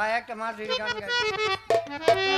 পায়ে ভাই একটা মাঝির গান গাইব